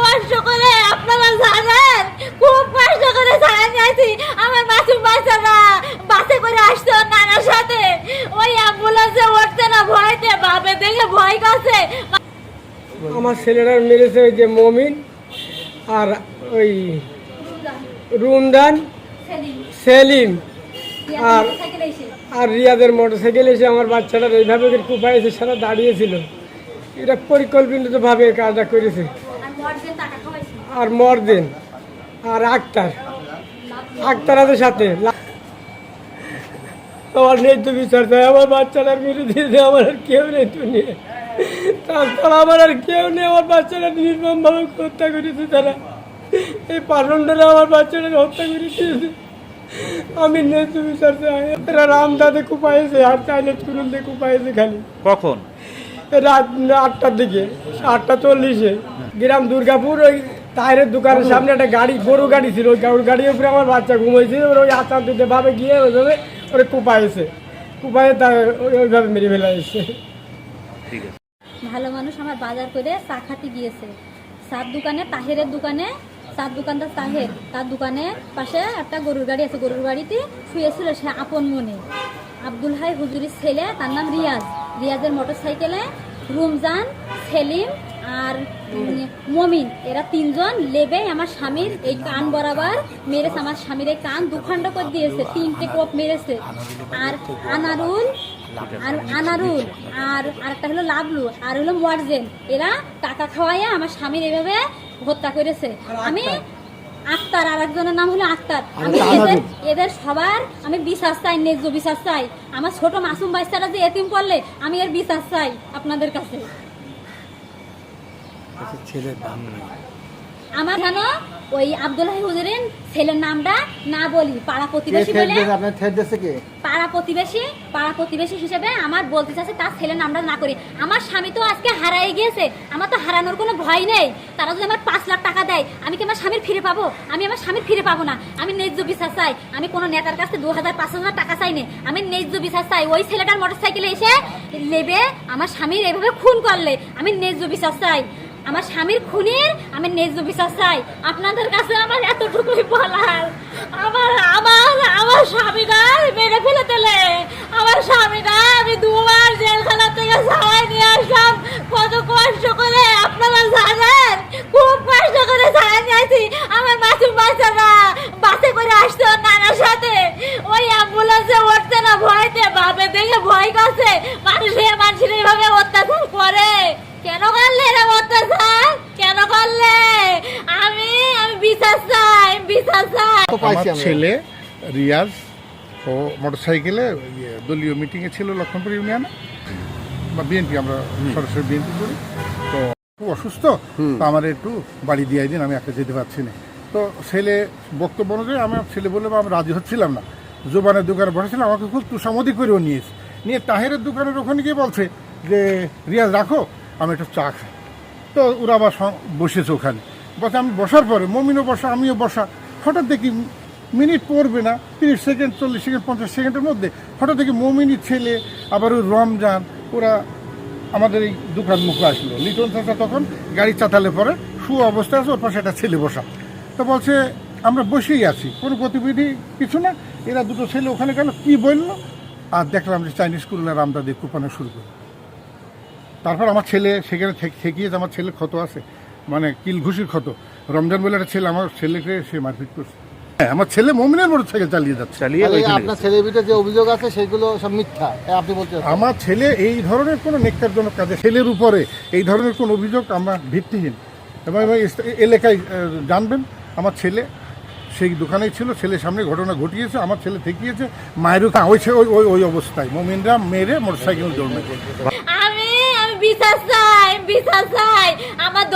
কষ্ট করে আপনারা জানেন? খুব কষ্ট করে ছাড়া নিয়েছি। আমার মাসুম বাচ্চারা বাসে করে আসতো নানার সাথে। ওই অ্যাম্বুলেন্সে উঠতে না ভয়তে ভাবে দেখে ভয় করছে। আমার ছেলেরা মেরেছে ওই যে মমিন আর ওই রুমদান সেলিম। আর আর রিয়াদের মোটরসাইকেল এসে আমার বাচ্চাটা এইভাবে কুপায় এসে সারা দাঁড়িয়েছিল। এটা পরিকল্পিতভাবে কাজটা করেছে। আর মরদিন আর আক্তার। আক্তার আছে সাথে। আমার নেই তো বিচার চাই আমার বাচ্চাটার দিয়েছে আমার আর কেউ নেই তো নিয়ে। তাছাড়া আমার আর কেউ নেই আমার বাচ্চাটা নির্মমভাবে হত্যা করেছে তারা। এই পাষণ্ডরা আমার বাচ্চাটাকে হত্যা করে দিয়েছে। আমি নেই তো বিচার চাই এরা রামদাদে কুপাইছে আর চাইলে চুরুন দিয়ে কুপাইছে খালি। কখন? রাত আটটার দিকে, আটটা চল্লিশে। গ্রাম দুর্গাপুর, ওই টায়ারের দোকানের সামনে একটা গাড়ি গরু গাড়ি ছিল। ওই গরু গাড়ির উপরে আমার বাচ্চা ঘুমাইছে। এবার ওই দিতে ভাবে গিয়ে ওইভাবে ওরে কুপাইছে কুপায়ে তার ওই- ওইভাবে মেরে ফেলা এসছে ভালো মানুষ আমার বাজার করে চা খাতে গিয়েছে। চার দোকানে, তাহেরের দোকানে, চার দোকানদার তাহের। তার দোকানে পাশে একটা গরুর গাড়ি আছে। গরুর গাড়িতে শুয়েছিল সে আপন মনে। আব্দুল হাই হুজুরির ছেলে, তার নাম রিয়াজ। রিয়াজের মোটর সাইকেলে রুমজান, সেলিম আর মমিন। এরা তিনজন লেবে আমার স্বামীর এই কান বরাবর মেরেছে, আমার স্বামীর এই কান দুখণ্ড করে দিয়েছে, তিনটে কোপ মেরেছে। আর আনারুল আর আনারুল, আর আরেকটা হলো লাভলু আর হলো মোয়ারজেন এরা টাকা খাওয়াইয়া আমার স্বামীর এভাবে হত্যা করেছে। আমি আক্তার আর একজনের নাম হলো আক্তার। আমি এদের এদের সবার আমি বিশ্বাস চাই ন্যায্য বিশ্বাস চাই। আমার ছোট মাসুম বাচ্চারা যে এতিম করলে আমি এর বিশ্বাস চাই আপনাদের কাছে। আমার কেন ওই আব্দুল্লাহ হুজুরের ছেলের নামটা না বলি পাড়া প্রতিবেশী বলে। পাড়া প্রতিবেশী পাড়া প্রতিবেশী হিসেবে আমার বলতে চাচ্ছে তার ছেলের নামটা না করি। আমার স্বামী তো আজকে হারাই গিয়েছে আমার তো হারানোর কোনো ভয় নেই। তারা যদি আমার পাঁচ লাখ টাকা দেয় আমি কি আমার স্বামীর ফিরে পাবো? আমি আমার স্বামীর ফিরে পাবো না। আমি ন্যায্য বিচার চাই। আমি কোনো নেতার কাছে দু হাজার পাঁচ হাজার টাকা চাই না আমি ন্যায্য বিচার চাই। ওই ছেলেটার মোটর সাইকেলে এসে নেবে আমার স্বামীর এভাবে খুন করলে। আমি ন্যায্য বিচার চাই। আমার স্বামীর খুনের আমি ন্যায্য বিচার চাই। আপনাদের কাছে আমার এতটুকুই বলার। আমার আমার আমার স্বামীটা মেরে ফেলে দিলে। আমার স্বামীটা আমি দুবার জেলখানা থেকে ছাড়াই নিয়ে আসলাম। কত কষ্ট করে, আপনারা জানেন? খুব কষ্ট করে ছাড়াই নিয়েছি আমার মাসুম বাচ্চারা বাসে করে আসতো নানার সাথে। ওই অ্যাম্বুলেন্সে উঠতে না, ভয়তে বাপে দেখে ভয় করছে মানুষে মানুষের এইভাবে অত্যাচার করে কেন করলে এরকম অত্যাচার কেন করলে আমি আমি বিচার চাই বিচার চাই তো পাইছি আমার ছেলে রিয়াজ ও মোটরসাইকেলে ইয়ে, দলীয় মিটিংয়ে ছিল লক্ষণপুর ইউনিয়নে। বা বিএনপি আমরা সরাসরি বিএনপি করি। তো খুব অসুস্থ তো আমার একটু বাড়ি দিয়ে দিন আমি একা যেতে পারছি না। তো ছেলে বক্তব্য অনুযায়ী আমার ছেলে বলল আমি রাজি হচ্ছিলাম না। জোবানের দোকানে বসেছিলাম আমাকে খুব তুষামদি করেও নিয়েছে। নিয়ে তাহেরের দোকানের ওখানে গিয়ে বলছে যে রিয়াজ রাখো আমি একটু চা খাই। তো ওরা আবার বসেছে ওখানে। বসে আমি বসার পরে মমিনও বসা আমিও বসা। হঠাৎ দেখি মিনিট পড়বে না, তিরিশ সেকেন্ড, চল্লিশ সেকেন্ড, পঞ্চাশ সেকেন্ডের মধ্যে হঠাৎ দেখি মমিনীর ছেলে, আবার ওই রমজান, ওরা আমাদের এই দোকান মুখে আসলো। লিটন চাচা তখন গাড়ি চাতালে পরে শু অবস্থায় আছে, ওর পাশে একটা ছেলে বসা। তো বলছে, আমরা বসেই আছি, কোনো গতিবিধি কিছু না? এরা দুটো ছেলে ওখানে গেল, কি বলল? আর দেখলাম যে চাইনিজ কুরুলার আমদা দিয়ে কুপানো শুরু করে। তারপর আমার ছেলে, সেখানে থেকে- আমার ছেলে ক্ষত আছে মানে কিল ঘুষির ক্ষত রমজান বলে একটা ছেলে আমার ছেলেকে সে মারপিট করছে। হ্যাঁ আমার ছেলে মমিনের মোটর সাইকেল চালিয়ে যাচ্ছে। চালিয়ে আপনার ছেলের ভিতরে যে অভিযোগ আছে সেগুলো সব মিথ্যা। আপনি বলতে চাচ্ছেন। আমার ছেলে এই ধরনের কোনো নেককারজনক কাজে ছেলের উপরে এই ধরনের কোনো অভিযোগ আমরা ভিত্তিহীন। এবং এবং এলাকায় জানবেন আমার ছেলে সেই দোকানেই ছিল ছেলের সামনে ঘটনা ঘটিয়েছে আমার ছেলে ঠেকিয়েছে মায়েরও ওই ওই ওই ওই অবস্থায়। মমিনরা মেরে মোটর সাইকেল দৌড় মেরে। আমি আমি বিচার চাই বিচার চাই। আমার